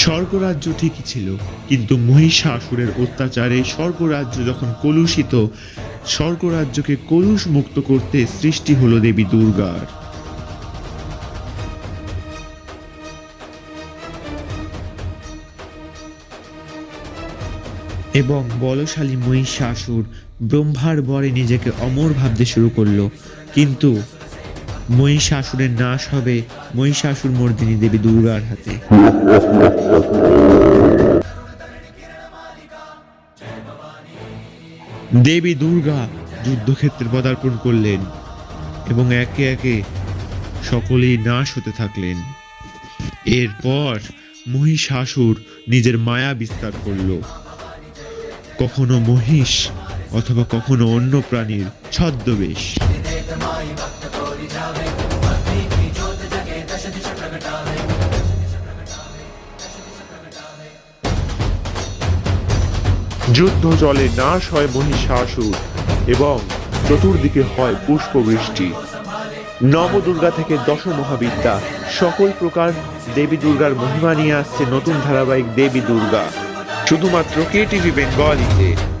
স্বর্গরাজ্য ঠিকই ছিল, কিন্তু মহিষাসুরের অত্যাচারে স্বর্গরাজ্য যখন কলুষিত, স্বর্গরাজ্যকে কলুষ মুক্ত করতে সৃষ্টি হলো দেবী দুর্গার। এবং বলশালী মহিষাসুর ব্রহ্মার বরে নিজেকে অমর ভাবতে শুরু করল, কিন্তু মহিষাসুরের নাশ হবে মহিষাসুর মর্দিনী দেবী দুর্গার হাতে। দেবী দুর্গা যুদ্ধক্ষেত্রে পদার্পণ করলেন এবং একে একে সকলেই নাশ হতে থাকলেন। এরপর মহিষাসুর নিজের মায়া বিস্তার করল। কখনো মহিষ অথবা কখনো অন্য প্রাণীর ছদ্মবেশ। যুদ্ধ জলে নাশ হয় মহিষাসুর এবং চতুর্দিকে হয় পুষ্পবৃষ্টি। নবদুর্গা থেকে দশ মহাবিদ্যা সকল প্রকার দেবী দুর্গার মহিমা নিয়ে আসছে নতুন ধারাবাহিক দেবী দুর্গা। শুধুমাত্র কে টিভি বেঙ্গলিতে।